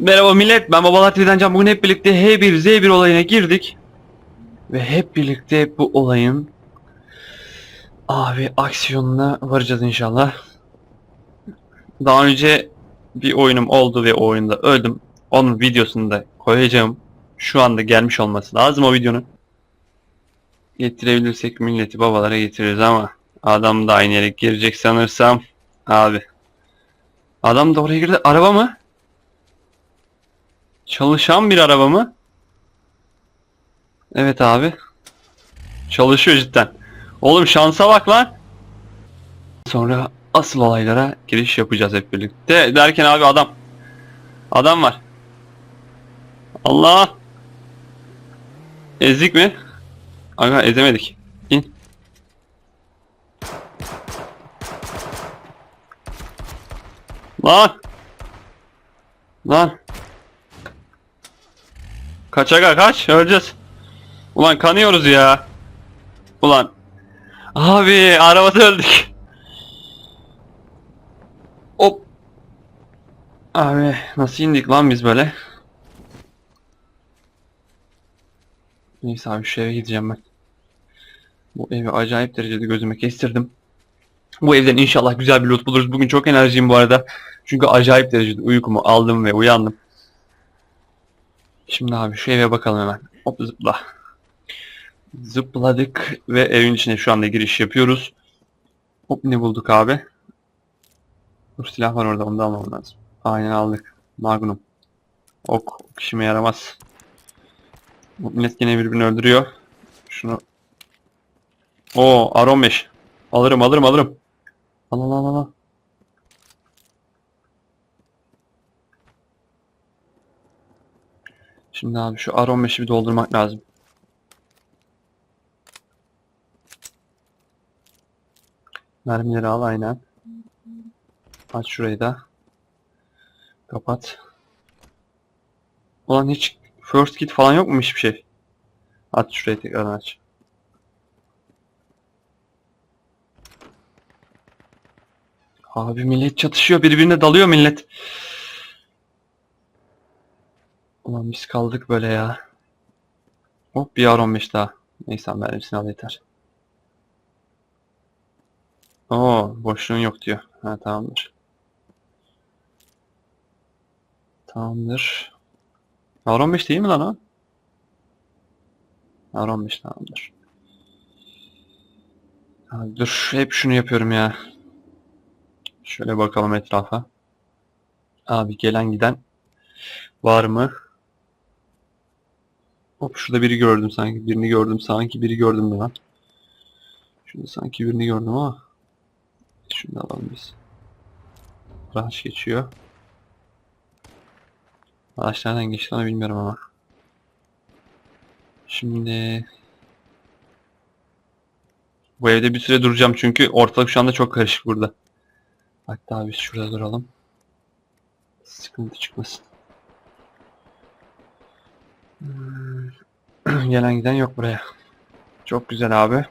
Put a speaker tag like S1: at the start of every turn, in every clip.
S1: Merhaba millet ben Babalar TV'den Can. Bugün hep birlikte H1Z1 olayına girdik. Ve hep birlikte bu olayın Abi aksiyonuna varacağız inşallah. Daha önce bir oyunum oldu ve o oyunda öldüm. Onun videosunu da koyacağım. Şu anda gelmiş olması lazım o videonun. Getirebilirsek milleti babalara getiririz ama Adam da aynı yere girecek sanırsam. Abi. Adam da oraya girdi. Araba mı? Çalışan bir araba mı? Evet abi. Çalışıyor cidden. Oğlum şansa bak lan. Sonra asıl olaylara giriş yapacağız hep birlikte. Derken abi adam. Adam var. Allah. Ezdik mi? Aga ezemedik. İn. Lan. Lan. Kaç aga kaç öleceğiz. Ulan kanıyoruz ya. Ulan. Abi arabada öldük. Hop. Abi nasıl indik lan biz böyle? Neyse abi şu eve gideceğim ben. Bu evi acayip derecede gözüme kestirdim. Bu evden inşallah güzel bir loot buluruz. Bugün çok enerjiyim bu arada. Çünkü acayip derecede uykumu aldım ve uyandım. Şimdi abi şu eve bakalım hemen. Hop zıpla. Zıpladık ve evin içine şu anda giriş yapıyoruz. Hop ne bulduk abi? Dur silah var orada onu da almam lazım. Aynen aldık. Magnum. Ok, ok işime yaramaz. Bu millet yine birbirini öldürüyor. Şunu. Oo R15. Alırım alırım alırım. Al al al al, Şimdi abi şu R15'i bir doldurmak lazım. Mermileri al aynen. Aç şurayı da. Kapat. Ulan hiç first kit falan yok mu hiçbir şey? Aç şurayı tekrar aç. Abi millet çatışıyor birbirine dalıyor millet. Ulan biz kaldık böyle ya. Hop bir R15 daha. Neyse mermisini al yeter. Oo boşluğun yok diyor. Ha tamamdır. Tamamdır. R15 değil mi lan o? R15 tamamdır. Abi dur hep şunu yapıyorum ya. Şöyle bakalım etrafa. Abi gelen giden var mı? Hop şurada biri gördüm sanki. Birini gördüm sanki. Biri gördüm lan. Şurada sanki birini gördüm ama. Şunu da alalım biz. Araç geçiyor. Araç nereden geçti onu bilmiyorum ama. Şimdi bu evde bir süre duracağım çünkü ortalık şu anda çok karışık burada. Hatta biz şurada duralım. Sıkıntı çıkmasın. Hmm. Gelen giden yok buraya. Çok güzel abi.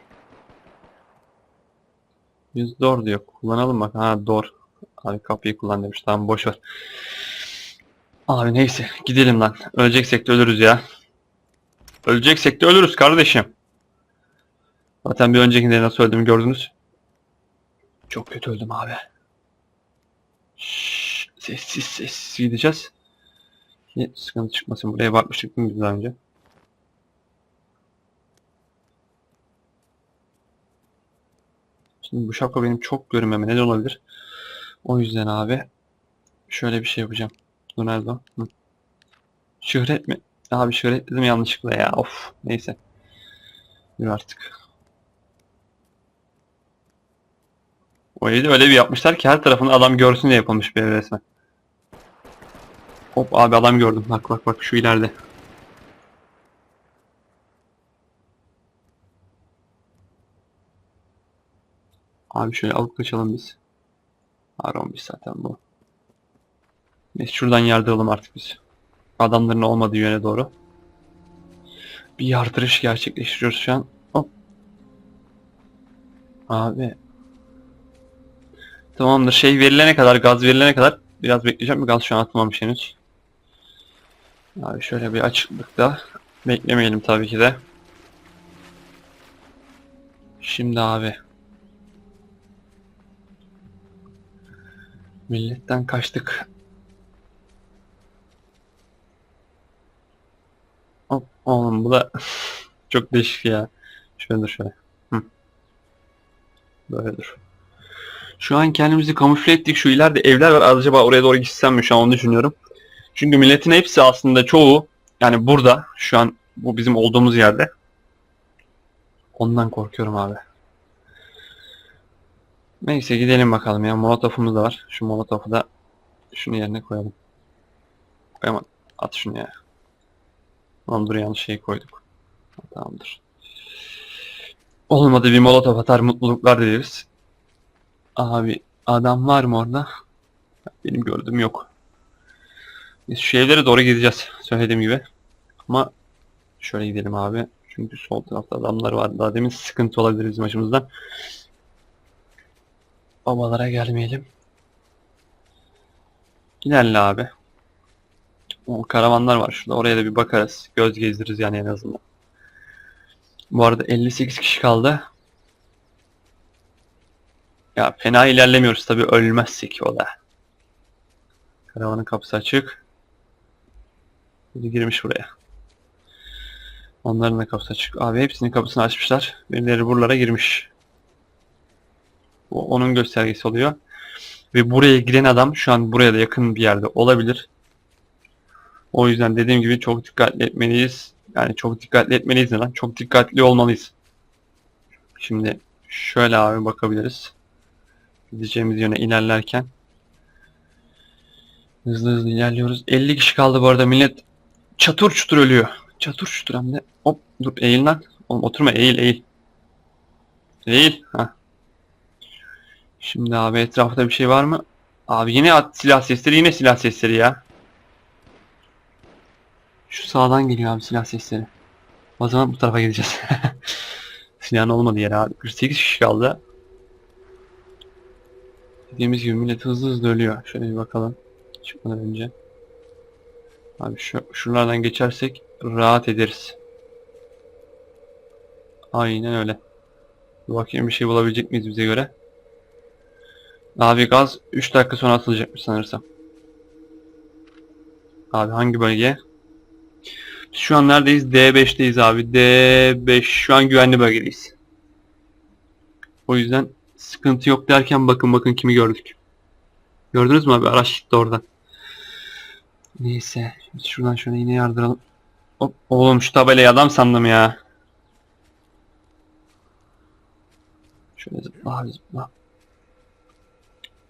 S1: Biz door diyor. Kullanalım bak. Ha door. Abi kapıyı kullan demiş. Tamam boş ver. Abi neyse gidelim lan. Öleceksek de ölürüz ya. Öleceksek de ölürüz kardeşim. Zaten bir öncekinde nasıl öldüğümü gördünüz. Çok kötü öldüm abi. Şşş, sessiz sessiz gideceğiz. Ki sıkıntı çıkmasın. Buraya bakmıştık değil mi biz daha önce? Şimdi bu şapka benim çok görünmeme neden olabilir. O yüzden abi şöyle bir şey yapacağım. Dur nerede? Hı. Şöhret mi? Abi şöhret dedim yanlışlıkla ya. Of neyse. Dur artık. O öyle bir yapmışlar ki her tarafını adam görsün diye yapılmış bir ev resmen. Hop abi adam gördüm. Bak bak bak şu ileride. Abi şöyle alıp kaçalım biz. R11 zaten bu. Neyse şuradan yardıralım artık biz. Adamların olmadığı yöne doğru. Bir yardırış gerçekleştiriyoruz şu an. Hop. Abi. Tamamdır. Şey verilene kadar, gaz verilene kadar biraz bekleyeceğim. Gaz şu an atmamış henüz. Abi şöyle bir açıklıkta beklemeyelim tabii ki de. Şimdi abi. Milletten kaçtık. Hop, oğlum bu da çok değişik ya. Şöyle dur şöyle. Hı. Böyle dur. Şu an kendimizi kamufle ettik. Şu ileride evler var. Acaba oraya doğru gitsem mi? Şu an onu düşünüyorum. Çünkü milletin hepsi aslında çoğu yani burada şu an bu bizim olduğumuz yerde. Ondan korkuyorum abi. Neyse gidelim bakalım ya. Molotofumuz da var. Şu molotofu da şunu yerine koyalım. Koyamadım. At şunu ya. Lan dur yanlış şey koyduk. Tamamdır. Olmadı bir molotof atar mutluluklar dileriz. Abi adam var mı orada? Benim gördüğüm yok. Biz şu evlere doğru gideceğiz. Söylediğim gibi. Ama şöyle gidelim abi. Çünkü sol tarafta adamlar var. Daha demin sıkıntı olabilir bizim açımızdan. Babalara gelmeyelim. İlerle abi. O karavanlar var şurada. Oraya da bir bakarız. Göz gezdiririz yani en azından. Bu arada 58 kişi kaldı. Ya fena ilerlemiyoruz tabi ölmezsek o da. Karavanın kapısı açık. Biri girmiş buraya. Onların da kapısı açık. Abi hepsinin kapısını açmışlar. Birileri buralara girmiş. Bu onun göstergesi oluyor. Ve buraya giren adam şu an buraya da yakın bir yerde olabilir. O yüzden dediğim gibi çok dikkatli etmeliyiz. Yani çok dikkatli etmeliyiz lan? Çok dikkatli olmalıyız. Şimdi şöyle abi bakabiliriz. Gideceğimiz yöne ilerlerken. Hızlı hızlı ilerliyoruz. 50 kişi kaldı bu arada millet çatır çutur ölüyor. Çatır çutur hem de. Hop dur eğil lan. Oğlum oturma eğil eğil. Eğil. Ha. Şimdi abi etrafta bir şey var mı? Abi yine at silah sesleri yine silah sesleri ya. Şu sağdan geliyor abi silah sesleri. O zaman bu tarafa gideceğiz. Silahın olmadı yere abi. 48 kişi kaldı. Dediğimiz gibi millet hızlı hızlı ölüyor. Şöyle bir bakalım. Çıkmadan önce. Abi şu, şuralardan geçersek rahat ederiz. Aynen öyle. Bakayım bir şey bulabilecek miyiz bize göre. Abi gaz 3 dakika sonra atılacakmış sanırsam. Abi hangi bölge? Şu an neredeyiz? D5'teyiz abi. D5 şu an güvenli bölgedeyiz. O yüzden sıkıntı yok derken bakın bakın kimi gördük. Gördünüz mü abi? Araç gitti oradan. Neyse. Şuradan şöyle yine yardıralım. Hop, oğlum şu tabelayı adam sandım ya. Şöyle zıpla zıpla.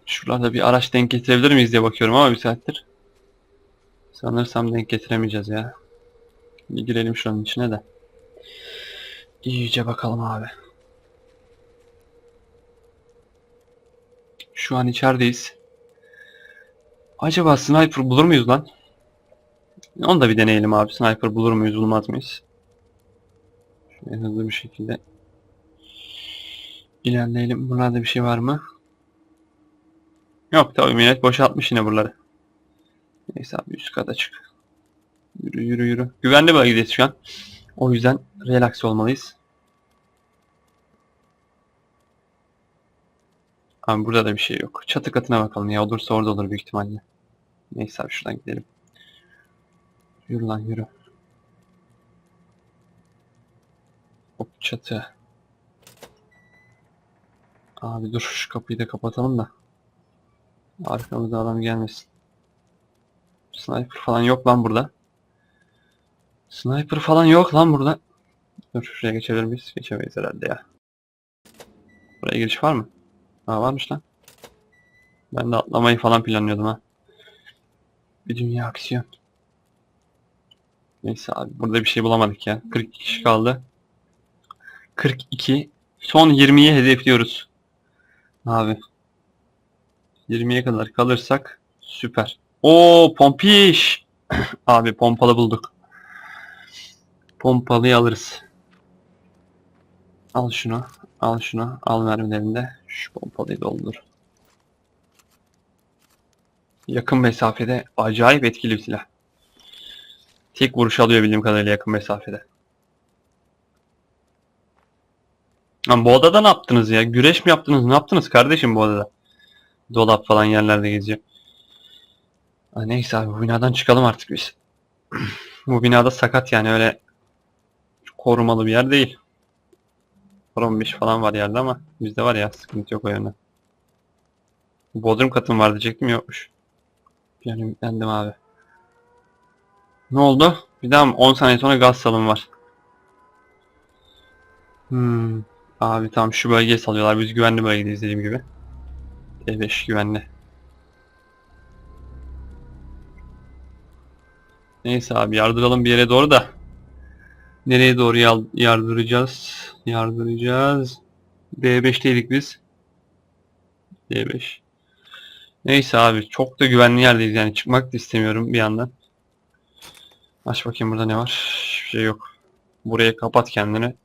S1: Şuralarda bir araç denk getirebilir miyiz diye bakıyorum ama bir saattir. Sanırsam denk getiremeyeceğiz ya. Bir girelim şunun içine de. İyice bakalım abi. Şu an içerideyiz. Acaba sniper bulur muyuz lan? Onu da bir deneyelim abi. Sniper bulur muyuz bulmaz mıyız? Şöyle hızlı bir şekilde ilerleyelim. Buralarda bir şey var mı? Yok tabii millet boşaltmış yine buraları. Neyse abi üst kata çık. Yürü yürü yürü. Güvenli bölgedeyiz şu an. O yüzden relax olmalıyız. Abi burada da bir şey yok. Çatı katına bakalım ya. Olursa orada olur büyük ihtimalle. Neyse abi şuradan gidelim. Yürü lan yürü. Hop çatı. Abi dur şu kapıyı da kapatalım da. Arkamızda adam gelmesin. Sniper falan yok lan burada. Sniper falan yok lan burada. Dur şuraya geçebilir miyiz? Geçemeyiz herhalde ya. Buraya giriş var mı? Ha varmış lan. Ben de atlamayı falan planlıyordum ha. Bir dünya aksiyon. Neyse abi burada bir şey bulamadık ya. 42 kişi kaldı. 42. Son 20'yi hedefliyoruz. Abi. 20'ye kadar kalırsak süper. Oo pompiş. abi pompalı bulduk. Pompalıyı alırız. Al şunu. Al şunu. Al mermilerini de. Şu pompalıyı doldur. Yakın mesafede acayip etkili bir silah. Tek vuruş alıyor bildiğim kadarıyla yakın mesafede. Lan bu odada ne yaptınız ya? Güreş mi yaptınız? Ne yaptınız kardeşim bu odada? Dolap falan yerlerde geziyor. Ha, neyse abi bu binadan çıkalım artık biz. bu binada sakat yani öyle korumalı bir yer değil. Korunmuş falan var yerde ama bizde var ya sıkıntı yok o yönden. Bodrum katım var diyecektim yokmuş. Yani ümitlendim abi. Ne oldu? Bir daha mı? 10 saniye sonra gaz salım var. Hmm. Abi tamam şu bölgeye salıyorlar. Biz güvenli bölgedeyiz dediğim gibi. T5 güvenli. Neyse abi yardıralım bir yere doğru da. Nereye doğru yardıracağız? Yardıracağız. D5'teydik biz. D5. Neyse abi çok da güvenli yerdeyiz yani çıkmak da istemiyorum bir yandan. Aç bakayım burada ne var? Hiçbir şey yok. Buraya kapat kendini.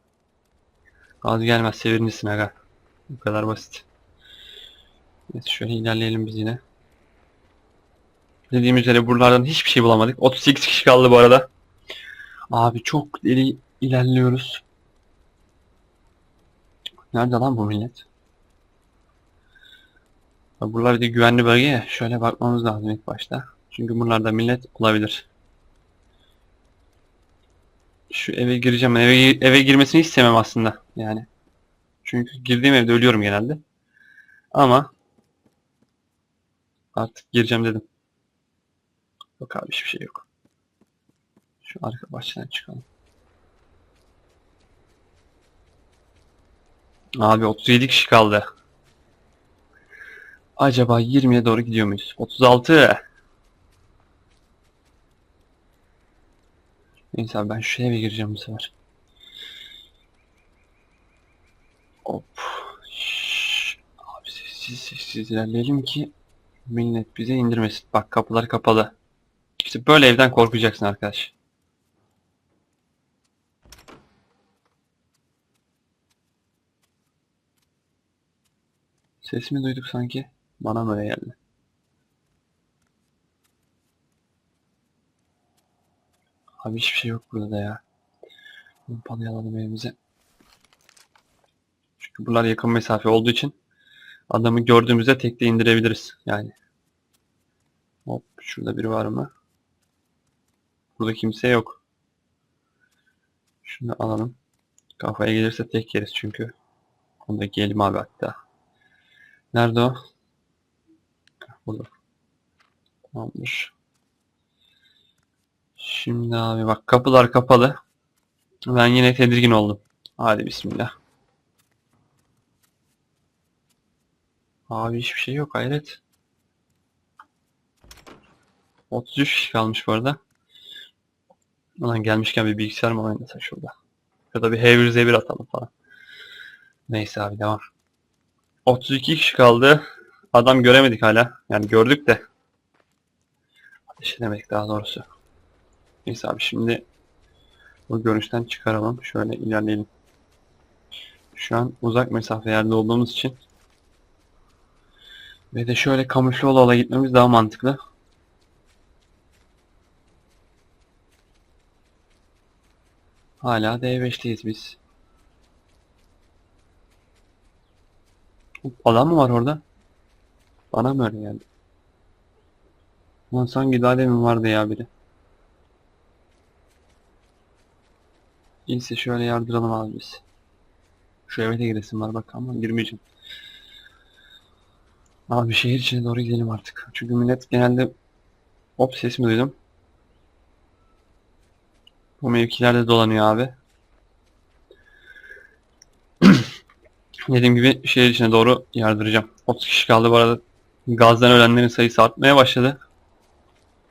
S1: Gaz gelmez sevinirsin aga. Bu kadar basit. Evet şöyle ilerleyelim biz yine. Dediğim üzere buralardan hiçbir şey bulamadık. 38 kişi kaldı bu arada. Abi çok deli ilerliyoruz. Nerede lan bu millet? Buralar bir de güvenli bölge ya. Şöyle bakmamız lazım ilk başta. Çünkü buralarda millet olabilir. Şu eve gireceğim. Eve, eve girmesini istemem aslında. Yani. Çünkü girdiğim evde ölüyorum genelde. Ama artık gireceğim dedim. Yok abi hiçbir şey yok. Şu arka bahçeden çıkalım. Abi 37 kişi kaldı. Acaba 20'ye doğru gidiyor muyuz? 36. Neyse abi ben şu eve gireceğim bu sefer. Hop. Şşş. Abi sessiz sessiz ilerleyelim ki millet bize indirmesin. Bak kapılar kapalı. İşte böyle evden korkacaksın arkadaş. Ses mi duyduk sanki? Bana mı öyle geldi? Abi hiçbir şey yok burada da ya. Pompalayalım evimize. Çünkü buralar yakın mesafe olduğu için adamı gördüğümüzde tekte indirebiliriz. Yani. Hop şurada biri var mı? Burada kimse yok. Şunu alalım. Kafaya gelirse tek yeriz çünkü. Onu da giyelim abi hatta. Nerede o? Burada. Tamamdır. Şimdi abi bak kapılar kapalı. Ben yine tedirgin oldum. Hadi bismillah. Abi hiçbir şey yok hayret. 33 kişi kalmış bu arada. Ulan gelmişken bir bilgisayar mı oynasak şurada? Ya da bir H1Z1 atalım falan. Neyse abi devam. 32 kişi kaldı. Adam göremedik hala. Yani gördük de. Ateş edemedik daha doğrusu. Neyse abi şimdi bu görüşten çıkaralım. Şöyle ilerleyelim. Şu an uzak mesafe yerde olduğumuz için ve de şöyle kamufle ola ola gitmemiz daha mantıklı. Hala D5'teyiz biz. Adam mı var orada? Bana mı öyle geldi? Lan sanki daha demin vardı ya biri. İyisi şöyle yardıralım abi biz. Şu eve de giresim var bak ama girmeyeceğim. Abi şehir içine doğru gidelim artık. Çünkü millet genelde hop ses mi duydum? Bu mevkilerde dolanıyor abi. Dediğim gibi şehir içine doğru yardıracağım. 30 kişi kaldı bu arada. Gazdan ölenlerin sayısı artmaya başladı.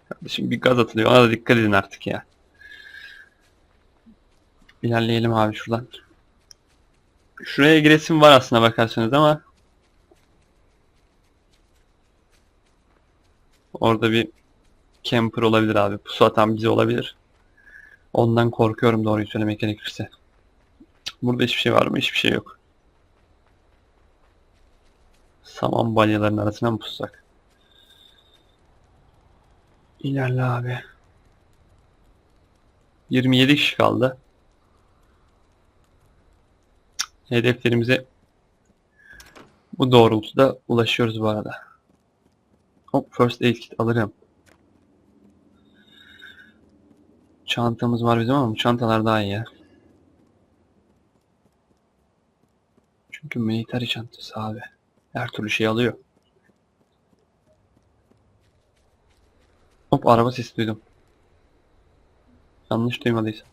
S1: Kardeşim bir gaz atılıyor. Ona da dikkat edin artık ya. İlerleyelim abi şuradan. Şuraya giresim var aslında bakarsanız ama orada bir camper olabilir abi. Pusu atan bizi olabilir. Ondan korkuyorum doğruyu söylemek gerekirse. Burada hiçbir şey var mı? Hiçbir şey yok. Saman balyaların arasına mı pussak? İlerle abi. 27 kişi kaldı. Hedeflerimize bu doğrultuda ulaşıyoruz bu arada. Hop first aid kit alırım. Çantamız var bizim ama çantalar daha iyi ya. Çünkü military çantası abi. Her türlü şey alıyor. Hop araba sesi duydum. Yanlış duymadıysam.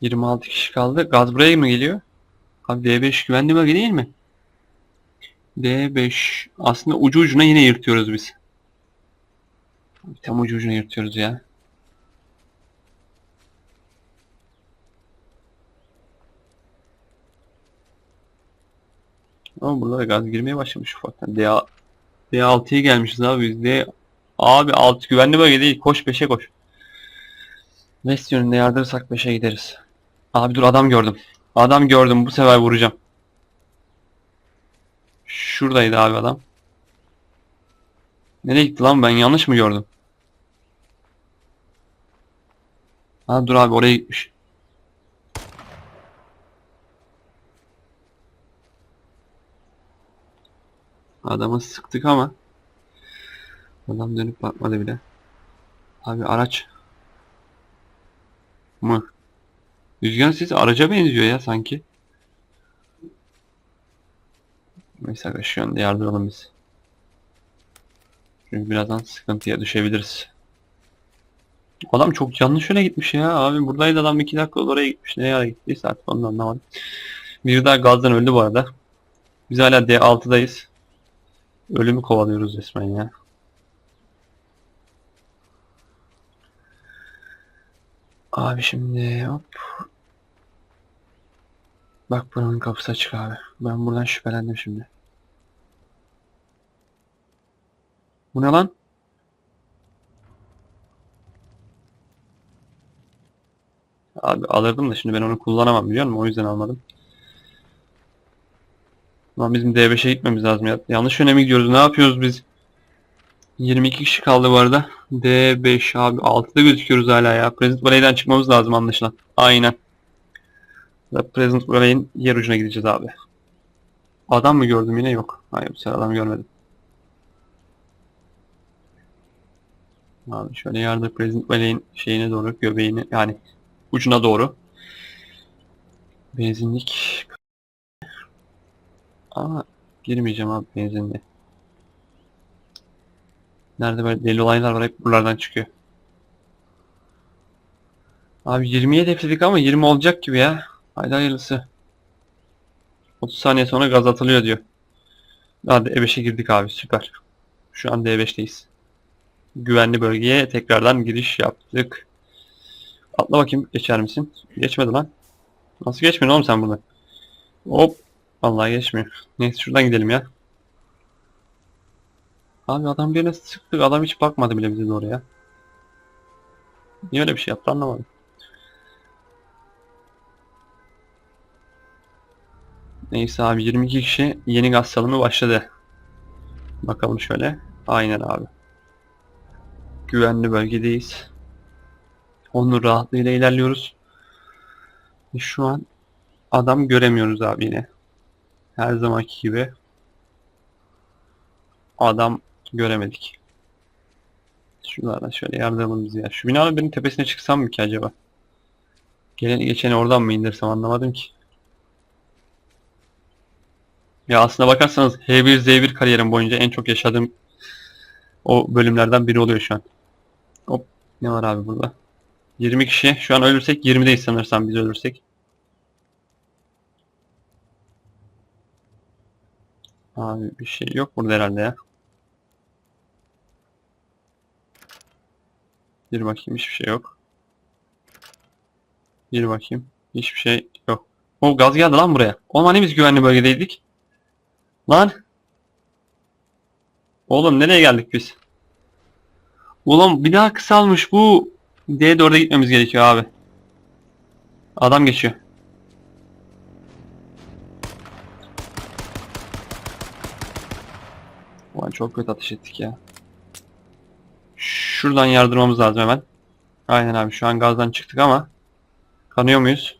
S1: 26 kişi kaldı. Gaz buraya mı geliyor? Abi D5 güvenli bölge değil mi? D5 aslında ucu ucuna yine yırtıyoruz biz. Tam ucu ucuna yırtıyoruz ya. Ama burada da gaz girmeye başlamış ufaktan. D D6'ya gelmişiz abi biz. D abi 6 güvenli bölge değil. Koş 5'e koş. West yönünde yardırırsak 5'e gideriz. Abi dur adam gördüm. Adam gördüm. Bu sefer vuracağım. Şuradaydı abi adam. Nereye gitti lan ben yanlış mı gördüm? Ha dur abi oraya gitmiş. Adamı sıktık ama adam dönüp bakmadı bile. Abi araç mı? Rüzgar sesi araca benziyor ya sanki. Mesela şu anda yardıralım biz. Çünkü birazdan sıkıntıya düşebiliriz. Adam çok yanlış yöne gitmiş ya. Abi buradaydı adam 2 dakika oraya gitmiş. Ne yere gittiyse artık onu anlamadım. Bir daha gazdan öldü bu arada. Biz hala D6'dayız. Ölümü kovalıyoruz resmen ya. Abi şimdi hop. Bak buranın kapısı açık abi. Ben buradan şüphelendim şimdi. Bu ne lan? Abi alırdım da şimdi ben onu kullanamam biliyor musun? O yüzden almadım. Lan bizim D5'e gitmemiz lazım ya. Yanlış yöne mi gidiyoruz? Ne yapıyoruz biz? 22 kişi kaldı bu arada. D5 abi 6'da gözüküyoruz hala ya. Present Valley'den çıkmamız lazım anlaşılan. Aynen. Present Valley'in yer ucuna gideceğiz abi. Adam mı gördüm yine yok. Hayır bu sefer adam görmedim. Abi şöyle yerde Present Valley'in şeyine doğru göbeğini yani ucuna doğru. Benzinlik. Ama girmeyeceğim abi benzinliğe. Nerede böyle deli olaylar var hep buralardan çıkıyor. Abi 20'ye hedefledik ama 20 olacak gibi ya. Haydi hayırlısı. 30 saniye sonra gaz atılıyor diyor. Hadi E5'e girdik abi süper. Şu an D5'teyiz. Güvenli bölgeye tekrardan giriş yaptık. Atla bakayım geçer misin? Geçmedi lan. Nasıl geçmiyorsun oğlum sen burada? Hop. Vallahi geçmiyor. Neyse şuradan gidelim ya. Abi adam birine sıktık. Adam hiç bakmadı bile bize doğru ya. Niye öyle bir şey yaptı anlamadım. Neyse abi 22 kişi yeni gaz salımı başladı. Bakalım şöyle. Aynen abi. Güvenli bölgedeyiz. Onun rahatlığıyla ilerliyoruz. Şu an adam göremiyoruz abi yine. Her zamanki gibi. Adam göremedik. Şuralardan şöyle yardımımız bizi ya. Şu binanın birinin tepesine çıksam mı ki acaba? Geleni geçeni oradan mı indirsem anlamadım ki. Ya aslına bakarsanız H1Z1 kariyerim boyunca en çok yaşadığım o bölümlerden biri oluyor şu an. Hop ne var abi burada? 20 kişi. Şu an ölürsek 20'deyiz sanırsam biz ölürsek. Abi bir şey yok burada herhalde ya. Bir bakayım hiçbir şey yok. Bir bakayım. Hiçbir şey yok. O gaz geldi lan buraya. Oğlum hani biz güvenli bölgedeydik? Lan. Oğlum nereye geldik biz? Oğlum bir daha kısalmış bu. D4'e gitmemiz gerekiyor abi. Adam geçiyor. Ulan çok kötü ateş ettik ya. Şu Şuradan yardırmamız lazım hemen. Aynen abi şu an gazdan çıktık ama kanıyor muyuz?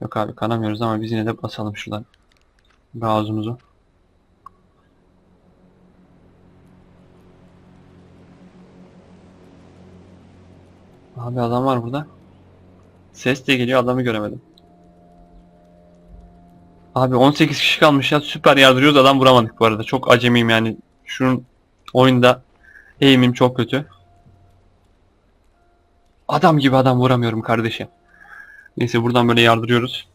S1: Yok abi kanamıyoruz ama biz yine de basalım şuradan gazımızı. Abi adam var burada. Ses de geliyor adamı göremedim. Abi 18 kişi kalmış ya süper yardırıyoruz adam vuramadık bu arada. Çok acemiyim yani. Şunun oyunda eğimim çok kötü. Adam gibi adam vuramıyorum kardeşim. Neyse buradan böyle yardırıyoruz.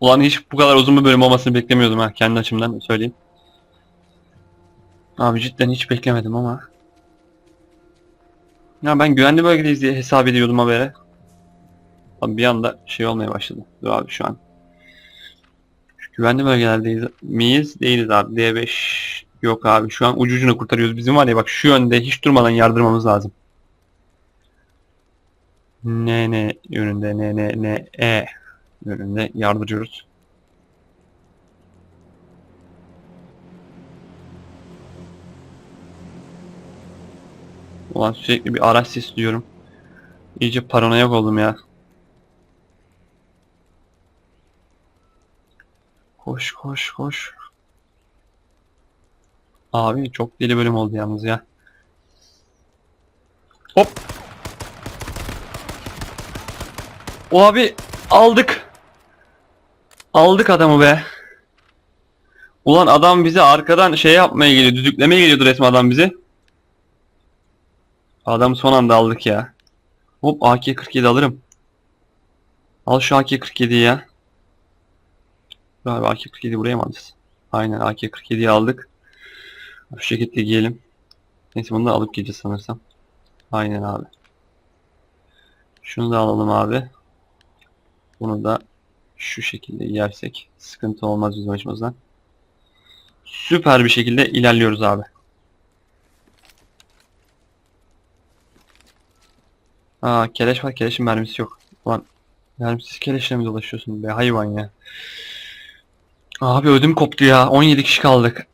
S1: Ulan hiç bu kadar uzun bir bölüm olmasını beklemiyordum ha kendi açımdan söyleyeyim. Abi cidden hiç beklemedim ama. Ya ben güvenli bölgedeyiz diye hesap ediyordum habere. Abi bir anda şey olmaya başladı. Dur abi şu an. Şu güvenli bölgelerdeyiz miyiz? Değiliz abi. D5 yok abi. Şu an ucu ucuna kurtarıyoruz. Bizim var ya bak şu yönde hiç durmadan yardırmamız lazım. Ne ne yönünde ne ne ne e yönünde yardırıyoruz. Ulan sürekli bir araç sesi duyuyorum. İyice paranoyak oldum ya. Koş koş koş. Abi çok deli bölüm oldu yalnız ya. Hop. O abi aldık. Aldık adamı be. Ulan adam bize arkadan şey yapmaya geliyor. Düdüklemeye geliyordu resmen adam bizi. Adam son anda aldık ya. Hop AK-47 alırım. Al şu AK-47'yi ya. Galiba AK-47 buraya mı alacağız? Aynen AK-47'yi aldık. Şu şekilde giyelim. Neyse bunu da alıp gideceğiz sanırsam. Aynen abi. Şunu da alalım abi. Bunu da şu şekilde yersek sıkıntı olmaz bizim açımızdan. Süper bir şekilde ilerliyoruz abi. Aa keleş var keleşin mermisi yok. Ulan mermisiz keleşle mi dolaşıyorsun be hayvan ya. Abi ödüm koptu ya. 17 kişi kaldık.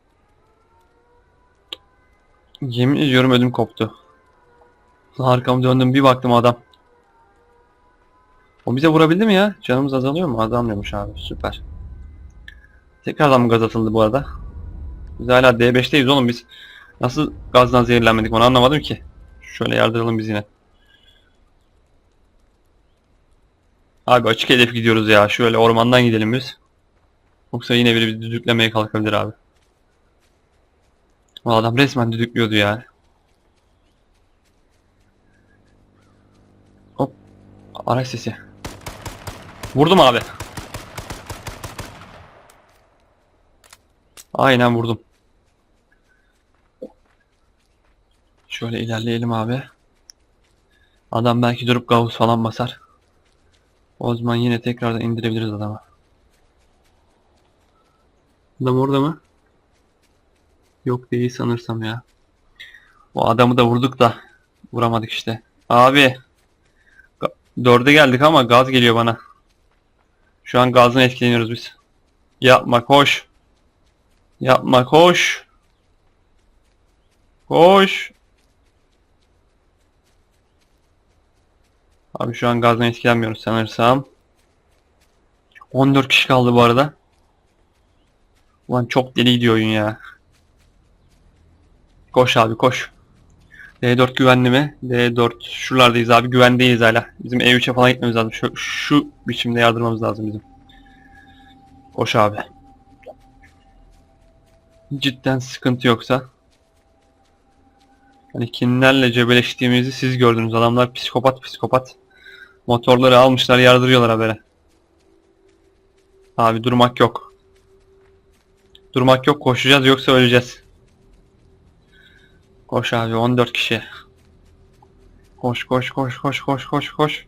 S1: Yemin ediyorum ödüm koptu. Arkamı döndüm bir baktım adam. O bize vurabildi mi ya? Canımız azalıyor mu? Azalmıyormuş abi. Süper. Tekrardan gaz atıldı bu arada? Biz hala D5'teyiz oğlum biz. Nasıl gazdan zehirlenmedik onu anlamadım ki. Şöyle yardıralım biz yine. Abi açık hedef gidiyoruz ya. Şöyle ormandan gidelim biz. Yoksa yine biri bizi düdüklemeye kalkabilir abi. O adam resmen düdüklüyordu ya. Hop. Araç sesi. Vurdum abi. Aynen vurdum. Şöyle ilerleyelim abi. Adam belki durup gavuz falan basar. O zaman yine tekrardan indirebiliriz adamı. Adam orada mı? Yok değil sanırsam ya. O adamı da vurduk da vuramadık işte. Abi dörde geldik ama gaz geliyor bana. Şu an gazdan etkileniyoruz biz. Yapma koş. Yapma koş. Koş. Abi şu an gazdan etkilenmiyoruz sanırsam. 14 kişi kaldı bu arada. Ulan çok deli gidiyor oyun ya. Koş abi koş. D4 güvenli mi? D4 şuralardayız abi güvendeyiz hala. Bizim E3'e falan gitmemiz lazım. Şu, şu biçimde yardırmamız lazım bizim. Koş abi. Cidden sıkıntı yoksa. Hani kimlerle cebeleştiğimizi siz gördünüz. Adamlar psikopat psikopat. Motorları almışlar yardırıyorlar habere. Abi durmak yok. Durmak yok koşacağız yoksa öleceğiz. Koş abi 14 kişi. Koş koş koş koş koş koş koş.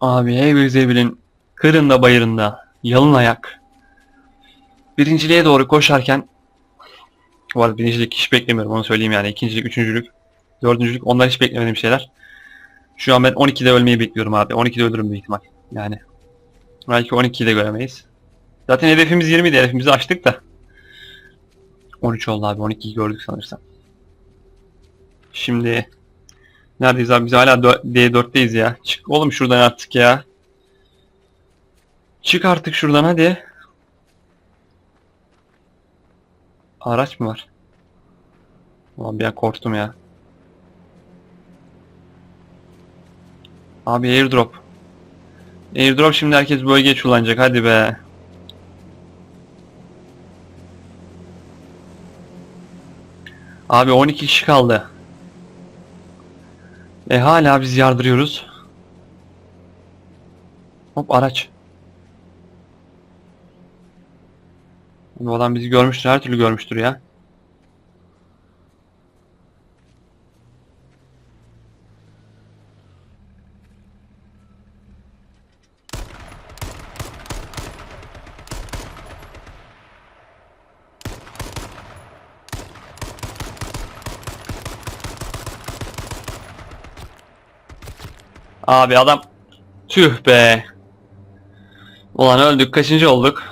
S1: Abi Heybil Zebil'in kırında bayırında yalın ayak. Birinciliğe doğru koşarken bu birincilik hiç beklemiyorum onu söyleyeyim yani. ikincilik, üçüncülük, dördüncülük onlar hiç beklemediğim şeyler. Şu an ben 12'de ölmeyi bekliyorum abi. 12'de ölürüm büyük ihtimal. Yani belki 12'de göremeyiz. Zaten hedefimiz 20 idi. Hedefimizi açtık da. 13 oldu abi. 12'yi gördük sanırsam. Şimdi neredeyiz abi? Biz hala dö- D4'teyiz ya. Çık oğlum şuradan artık ya. Çık artık şuradan hadi. Araç mı var? Ulan bir an korktum ya. Abi airdrop. Airdrop şimdi herkes bölgeye çullanacak hadi be. Abi 12 kişi kaldı. E hala biz yardırıyoruz. Hop araç. Bu adam bizi görmüştür, her türlü görmüştür ya. Abi adam tüh be. Ulan öldük. Kaçıncı olduk?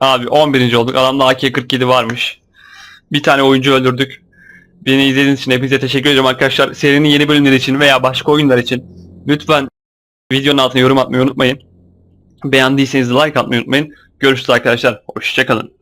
S1: Abi 11. olduk. Adamda AK-47 varmış. Bir tane oyuncu öldürdük. Beni izlediğiniz için hepinize teşekkür ederim arkadaşlar. Serinin yeni bölümleri için veya başka oyunlar için lütfen videonun altına yorum atmayı unutmayın. Beğendiyseniz like atmayı unutmayın. Görüşürüz arkadaşlar. Hoşçakalın.